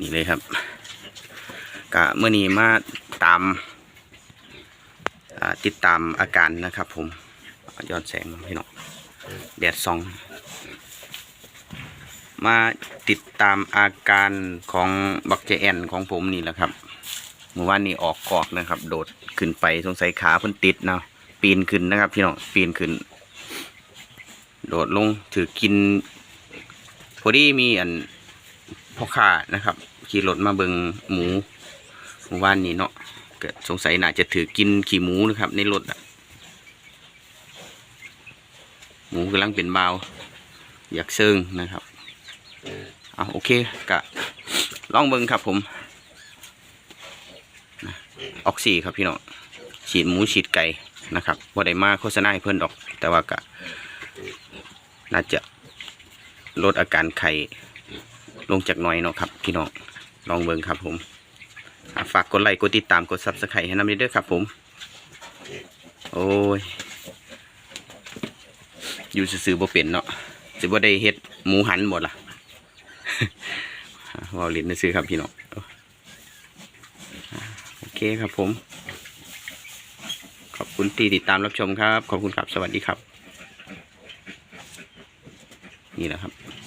นี่เลยครับกะเมื่อนี้มาตามาติดตามอาการนะครับ ผมย้อนแสงพี่น้องแดดสอง มาติดตามอาการของบักเจแอนของผมนี่แหละครับเมื่อวานนี้ออกกอกนะครับ โดดขึ้นไปสงสัยขาเพิ่นติดเนาะปีนขึ้นนะครับ พี่น้องปีนขึ้น โดดลงถือกินพอดีมีอัน พ่อค้านะครับ ขี่รถมาเบิงหมูเมื่อวานนี้เนาะก็สงสัยน่าจะถือกินขี่หมูนะครับ ในรถอะหมูกำลังเป็นเบาอยากเซิงนะครับเอาโอเคกะลองเบิงครับผมออกซี่ครับพี่น้องฉีดหมูฉีดไก่นะครับว่ได้มาโฆษณาให้เพื่อนดอก แต่ว่ากะน่าจะลดอาการไข้ ลงจากหน้อยเนาะครับพี่น้องลองเบิ่งครับผมฝากกดไลค์กดติดตามกดซับสไครต์ให้นำด้วยด้อครับผม โอ้ย อยู่ซื่อบ่เป็นเนาะสิบ่ได้เฮ็ดหมูหันหมดล่ะว่าลิ้นซื่อครับพี่น้องโอเคครับผม ขอบคุณที่ติดตามรับชมครับ ขอบคุณครับ สวัสดีครับ นี่แหละครับ